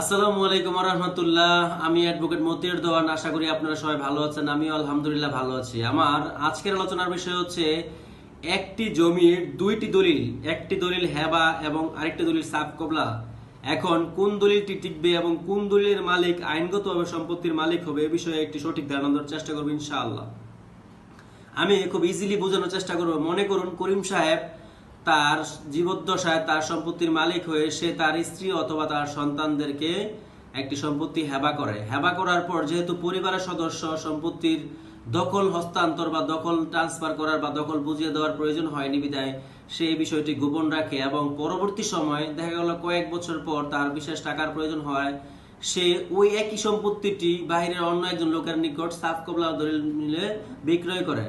আসসালামু আলাইকুম রহমতুল্লাহ আমি অ্যাডভোকেট মতিউর দেওয়ান আশা করি আপনারা সবাই ভালো আছেন। আমিও আলহামদুলিল্লাহ ভালো আছি। আমার আজকের আলোচনার বিষয় হচ্ছে একটি জমির দুইটি দলিল, একটি দলিল হেবা এবং আরেকটি দলিল সাফ কবলা। এখন কোন দলিলটি টিকবে এবং কোন দলিলের মালিক, আইনগতভাবে সম্পত্তির মালিক হবে, এ বিষয়ে একটি সঠিক ধারণা দেওয়ার চেষ্টা করব ইনশাআল্লাহ। আমি খুব ইজিলি বোঝানোর চেষ্টা করব। মনে করুন করিম সাহেব তার জীবদ্দশায় তার সম্পত্তির মালিক হয়ে সে তার স্ত্রী অথবা তার সন্তানদেরকে একটি সম্পত্তি হেবা করে। হেবা করার পর যেহেতু পরিবারের সদস্য, সম্পত্তির দখল হস্তান্তর বা দখল ট্রান্সফার করার বা দখল বুঝিয়ে দেওয়ার প্রয়োজন হয়নি বিদায়, সে বিষয়টি গোপন রাখে এবং পরবর্তী সময় দেখা গেল কয়েক বছর পর তার বিশেষ টাকার প্রয়োজন হয়। সে ওই একই সম্পত্তিটি বাইরের অন্য একজন লোকের নিকট সাফ কবলা দলিল মিলে বিক্রয় করে।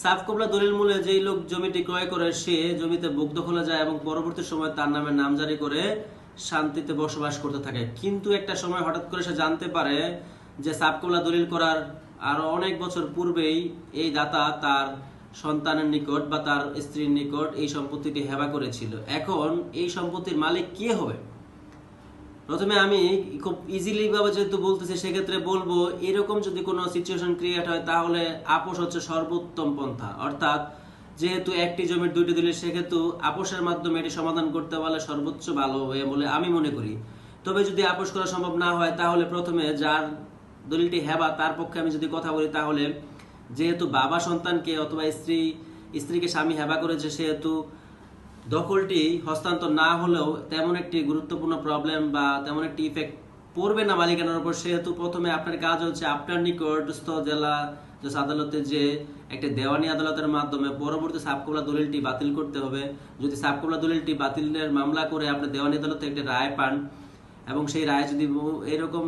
সাফ কবলা দলিল মূলে যেই লোক জমিটি ক্রয় করে, সে জমিতে বুক দখলে যায় এবং পরবর্তী সময় তার নামে নামজারি করে শান্তিতে বসবাস করতে থাকে। কিন্তু একটা সময় হঠাৎ করে সে জানতে পারে যে সাফ কবলা দলিল করার আরও অনেক বছর পূর্বেই এই দাতা তার সন্তানের নিকট বা তার স্ত্রীর নিকট এই সম্পত্তিটি হেবা করেছিল। এখন এই সম্পত্তির মালিক কে হবে? প্রথমে আমি খুব ইজিলি ভাবে যেহেতু বলতেছি, সেক্ষেত্রে বলব, এরকম যদি কোনো সিচুয়েশন ক্রিয়েট হয়, তাহলে আপোষ হচ্ছে সর্বোত্তম পন্থা। অর্থাৎ, যেহেতু একটি জমির দুইটি দলিল সেক্ষেত্রে আপোষের মাধ্যমে এটি সমাধান করতে পারলে সর্বোচ্চ ভালো হবে বলে আমি মনে করি। তবে যদি আপোষ করা সম্ভব না হয়, তাহলে প্রথমে যার দলিলটি হেবা, তার পক্ষে আমি যদি কথা বলি, তাহলে যেহেতু বাবা সন্তানকে অথবা স্ত্রী, স্ত্রীকে স্বামী হেবা করেছে, সেহেতু দখলটি হস্তান্তর না হলেও তেমন একটি গুরুত্বপূর্ণ প্রবলেম বা তেমন একটি ইফেক্ট পড়বে না মালিকানার উপর। সেহেতু প্রথমে আপনার কাজ হচ্ছে আপনার নিকটস্থ জেলা আদালতে যে একটি দেওয়ানি আদালতের মাধ্যমে পরবর্তী সাবকবলা দলিলটি বাতিল করতে হবে। যদি সাবকবলা দলিলটি বাতিলের মামলা করে আপনি দেওয়ানি আদালতে একটি রায় পান এবং সেই রায় যদি এরকম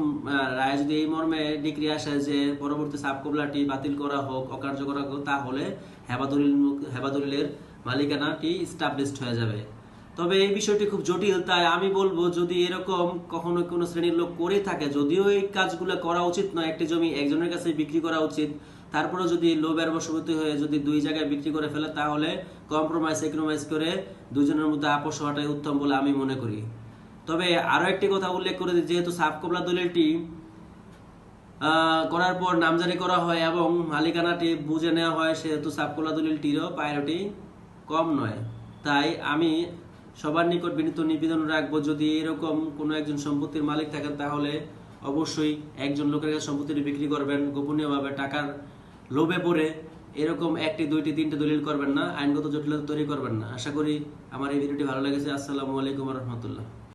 রায় যদি এই মর্মে ডিগ্রি আসে যে পরবর্তী সাবকবলাটি বাতিল করা হোক, অকার্যকর হোক, তাহলে হেবাদলিল হেবাদলিলের মালিকানাটি স্টাবলিশড হয়ে যাবে। তবে এই বিষয়টি খুব জটিল, তাই আমি বলব যদি এরকম কখনো কোনো শ্রেণির লোক করে থাকে, যদিও এই কাজগুলো করা উচিত নয়, একটি জমি একজনের কাছে বিক্রি করা উচিত তারপরে যদি লোভের বশবর্তী হয়ে যদি দুই জায়গায় বিক্রি করে ফেলে, তাহলে কম্প্রোমাইজ এক্রোমাইজ করে দুজনের মধ্যে আপোষ হওয়াটাই উত্তম বলে আমি মনে করি। তবে আরও একটি কথা উল্লেখ করে যেহেতু সাবকবলা দলিলটি করার পর নামজারি করা হয় এবং মালিকানাটি বুঝে নেওয়া হয়, সেহেতু সাবকবলা দলিলটিরও প্রায়োরিটি কম নয়। তাই আমি সবার নিকট বিনীত নিবেদন রাখব, যদি এরকম কোনো একজন সম্পত্তির মালিক থাকেন, তাহলে অবশ্যই একজন লোকের কাছে সম্পত্তিটি বিক্রি করবেন, গোপনীয়ভাবে টাকার লোভে পড়ে এরকম একটি, দুইটি, তিনটি দলিল করবেন না, আইনগত জটিলতা তৈরি করবেন না। আশা করি আমার এই ভিডিওটি ভালো লেগেছে। আসসালামু আলাইকুম রহমতুল্লাহ।